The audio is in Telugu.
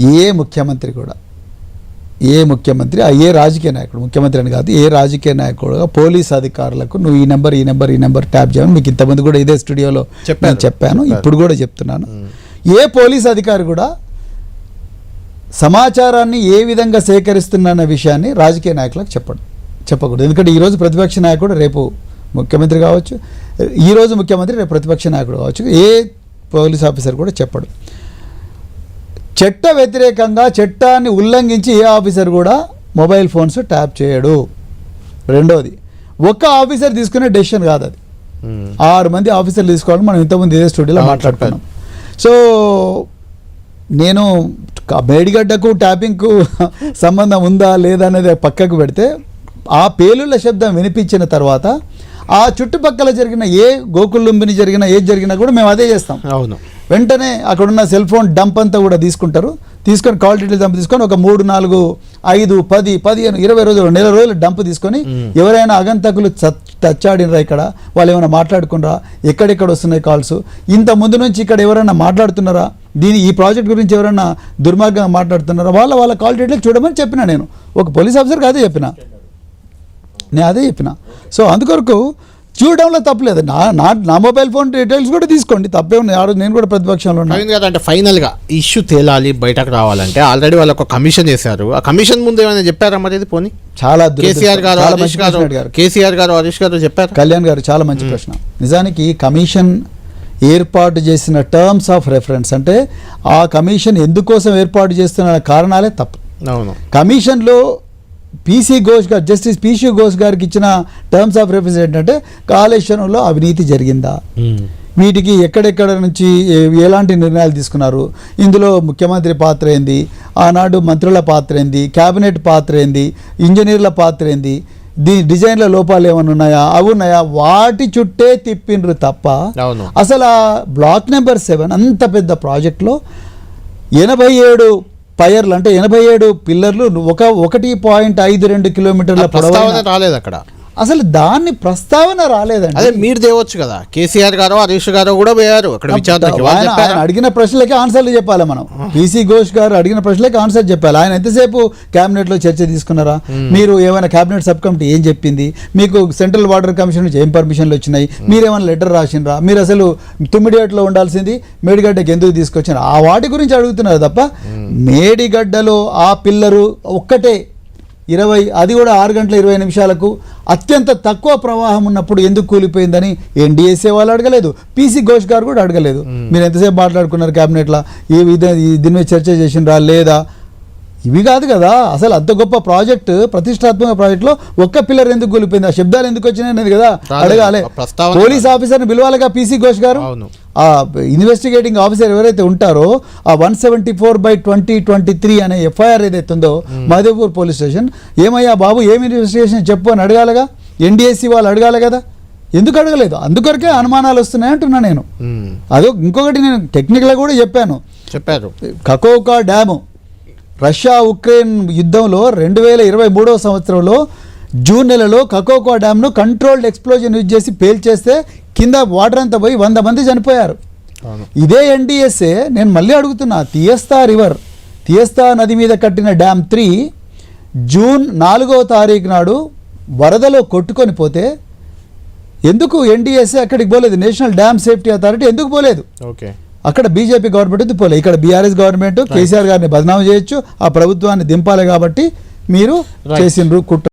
ఏ ముఖ్యమంత్రి కూడా ఏ ముఖ్యమంత్రి ఆ ఏ రాజకీయ నాయకుడు ముఖ్యమంత్రి అని కాదు ఏ రాజకీయ నాయకుడుగా పోలీస్ అధికారులకు నువ్వు ఈ నెంబర్ ఈ నెంబర్ ఈ నెంబర్ ట్యాప్ చేయమని మీకు ఇంతమంది కూడా ఇదే స్టూడియోలో చెప్పాను. చెప్పారు. ఇప్పుడు కూడా చెప్తున్నాను. ఏ పోలీస్ అధికారి కూడా సమాచారాన్ని ఏ విధంగా సేకరిస్తున్న విషయాన్ని రాజకీయ నాయకులకు చెప్పడు చెప్పకూడదు. ఎందుకంటే ఈరోజు ప్రతిపక్ష నాయకుడు రేపు ముఖ్యమంత్రి కావచ్చు ఈరోజు ముఖ్యమంత్రి రేపు ప్రతిపక్ష నాయకుడు కావచ్చు ఏ పోలీస్ ఆఫీసర్ కూడా చెప్పడు. చట్ట వ్యతిరేకంగా చట్టాన్ని ఉల్లంఘించి ఏ ఆఫీసర్ కూడా మొబైల్ ఫోన్స్ ట్యాప్ చేయడు. రెండోది ఒక్క ఆఫీసర్ తీసుకునే డెసిషన్ కాదు అది. ఆరు మంది ఆఫీసర్లు తీసుకోవాలని మనం ఇంతకుముందు ఇదే స్టూడియోలో మాట్లాడుకున్నాం. సో నేను మేడిగడ్డకు ట్యాపింగ్కు సంబంధం ఉందా లేదా అనేది పక్కకు పెడితే ఆ పేలుళ్ళ శబ్దం వినిపించిన తర్వాత ఆ చుట్టుపక్కల జరిగిన ఏ గోకుల్లుంబిని జరిగిన ఏది జరిగినా కూడా మేము అదే చేస్తాం. అవును. వెంటనే అక్కడున్న సెల్ ఫోన్ డంప్ అంతా కూడా తీసుకుంటారు. తీసుకొని కాల్ డీటెయిల్స్ డంప్ తీసుకొని ఒక మూడు నాలుగు ఐదు పది పదిహేను ఇరవై రోజులు నెల రోజులు డంప్ తీసుకొని ఎవరైనా అగంతకులు చచ్చాడినరా ఇక్కడ? వాళ్ళు ఏమైనా మాట్లాడుకున్నారా? ఎక్కడెక్కడ వస్తున్నాయి కాల్స్ ఇంత ముందు నుంచి ఇక్కడ ఎవరైనా మాట్లాడుతున్నారా? దీని ఈ ప్రాజెక్ట్ గురించి ఎవరైనా దుర్మార్గంగా మాట్లాడుతున్నారా? వాళ్ళ వాళ్ళ కాల్ డీటెయిల్స్ చూడమని చెప్పిన నేను. ఒక పోలీస్ ఆఫీసర్కి అదే చెప్పిన. నేను అదే చెప్పిన. సో అందుకొరకు చూడడంలో తప్పలేదు. నా నా నా మొబైల్ ఫోన్ డీటెయిల్స్ కూడా తీసుకోండి. తప్పే ఉన్నాయి ఆ రోజు నేను కూడా ప్రతిపక్షంలో ఉన్నా. అరవింద్ గారు అంటే ఫైనల్గా ఇష్యూ తేలాలి బయటకు రావాలంటే ఆల్రెడీ వాళ్ళు ఒక కమిషన్ చేశారు. ఆ కమిషన్ ముందు ఏమైనా చెప్పారా మరి ఇది పోనీ? చాలా కేసీఆర్ గారు హరీష్ గారు కేసీఆర్ గారు హరీష్ గారు చెప్పారు? కళ్యాణ్ గారు చాలా మంచి ప్రశ్న. నిజానికి కమిషన్ ఏర్పాటు చేసిన టర్మ్స్ ఆఫ్ రెఫరెన్స్ అంటే ఆ కమిషన్ ఎందుకోసం ఏర్పాటు చేస్తున్న కారణాలే తప్పు. కమిషన్లో పీసీ ఘోష్ గారు జస్టిస్ పీసీ ఘోష్ గారికి ఇచ్చిన టర్మ్స్ ఆఫ్ రెఫరెన్స్ ఏంటంటే కాళేశ్వరంలో అవినీతి జరిగిందా? వీటికి ఎక్కడెక్కడ నుంచి ఎలాంటి నిర్ణయాలు తీసుకున్నారు? ఇందులో ముఖ్యమంత్రి పాత్ర ఏంది? ఆనాడు మంత్రుల పాత్ర ఏంది? కేబినెట్ పాత్ర ఏంది? ఇంజనీర్ల పాత్ర ఏంది? దీని డిజైన్ల లోపాలు ఏమైనా ఉన్నాయా? అవి ఉన్నాయా? వాటి చుట్టే తిప్పిండ్రు తప్ప అసలు ఆ బ్లాక్ నెంబర్ సెవెన్ అంత పెద్ద ప్రాజెక్ట్లో ఎనభై ఏడు పైర్లు అంటే ఎనభై ఏడు పిల్లర్లు ఒక ఒకటి పాయింట్ ఐదు రెండు కిలోమీటర్ల పొడవు రాలేదు అక్కడ. అసలు దాన్ని ప్రస్తావన రాలేదండి. అదే మీరు తేవచ్చు కదా. కేసీఆర్ గారు హరీష్ గారు కూడా పోయారు. అక్కడ ఆయన- అడిగిన ప్రశ్నలకి ఆన్సర్లు చెప్పాలి మనం. పీసీ ఘోష్ గారు అడిగిన ప్రశ్నలకి ఆన్సర్ చెప్పాలి. ఆయన ఎంతసేపు కేబినెట్లో చర్చ తీసుకున్నారా? మీరు ఏమైనా కేబినెట్ సబ్ కమిటీ ఏం చెప్పింది? మీకు సెంట్రల్ వాటర్ కమిషన్ నుంచి ఏం పర్మిషన్లు వచ్చినాయి? మీరు ఏమైనా లెటర్ రాసిండ్రా మీరు అసలు తుమ్మిడిగడ్డలో ఉండాల్సింది మేడిగడ్డకి ఎందుకు తీసుకొచ్చారు ఆ వాటి గురించి అడుగుతున్నారు తప్ప మేడిగడ్డలో ఆ పిల్లరు ఒక్కటే ఇరవై అది కూడా ఆరు గంటల ఇరవై నిమిషాలకు. అత్యంత తక్కువ ప్రవాహం ఉన్నప్పుడు ఎందుకు కూలిపోయిందని ఎన్డీఎస్ఏ వాళ్ళు అడగలేదు. పీసీ ఘోష్ గారు కూడా అడగలేదు. మీరు ఎంతసేపు మాట్లాడుకున్నారు క్యాబినెట్లో? ఈ విధ- ఈ దీని మీద చర్చ చేసిండ్రా లేదా? ఇవి కాదు కదా. అసలు అంత గొప్ప ప్రాజెక్ట్ ప్రతిష్టాత్మక ప్రాజెక్ట్లో ఒక్క పిల్లర్ ఎందుకు కూలిపోయింది? ఆ శబ్దాలు ఎందుకు వచ్చినాయి అనేది కదా. అడగాలి. పోలీస్ ఆఫీసర్ని పిలవాలిగా పీసీ ఘోష్ గారు? ఆ ఇన్వెస్టిగేటింగ్ ఆఫీసర్ ఎవరైతే ఉంటారో ఆ one seventy four by twenty twenty three అనే ఎఫ్ఐఆర్ ఏదైతే ఉందో మధుపూర్ పోలీస్ స్టేషన్ ఏమయ్యా బాబు ఏమి ఇన్వెస్టిగేషన్ చెప్పు అని అడగాలిగా? ఎన్డీఎస్సీ వాళ్ళు అడగాలి కదా? ఎందుకు అడగలేదు? అందుకొరకే అనుమానాలు వస్తున్నాయి అంటున్నా నేను. అదో ఇంకొకటి నేను టెక్నికల్గా కూడా చెప్పాను. చెప్పారు. కకోకా డ్యాము రష్యా ఉక్రెయిన్ యుద్ధంలో రెండు వేల ఇరవై మూడవ సంవత్సరంలో జూన్ నెలలో కకోకా డ్యామ్ను కంట్రోల్డ్ ఎక్స్ప్లోజన్ యూజ్ చేసి పేల్చేస్తే కింద వాటర్ అంతా పోయి వంద మంది చనిపోయారు. ఇదే ఎన్డీఎస్ఏ నేను మళ్ళీ అడుగుతున్నా తియస్తా రివర్ తియస్తా నది మీద కట్టిన డ్యామ్ త్రీ జూన్ నాలుగవ తారీఖు నాడు వరదలో కొట్టుకొని పోతే ఎందుకు ఎన్డీఎస్ఏ అక్కడికి పోలేదు? నేషనల్ డ్యామ్ సేఫ్టీ అథారిటీ ఎందుకు పోలేదు? ఓకే. అక్కడ బీజేపీ గవర్నమెంట్ ఉంది పోలే ఇక్కడ బీఆర్ఎస్ గవర్నమెంట్ కేసీఆర్ గారిని బదనామం చేయొచ్చు ఆ ప్రభుత్వాన్ని దింపాలి కాబట్టి మీరు. చేసిండ్రు కుట్ర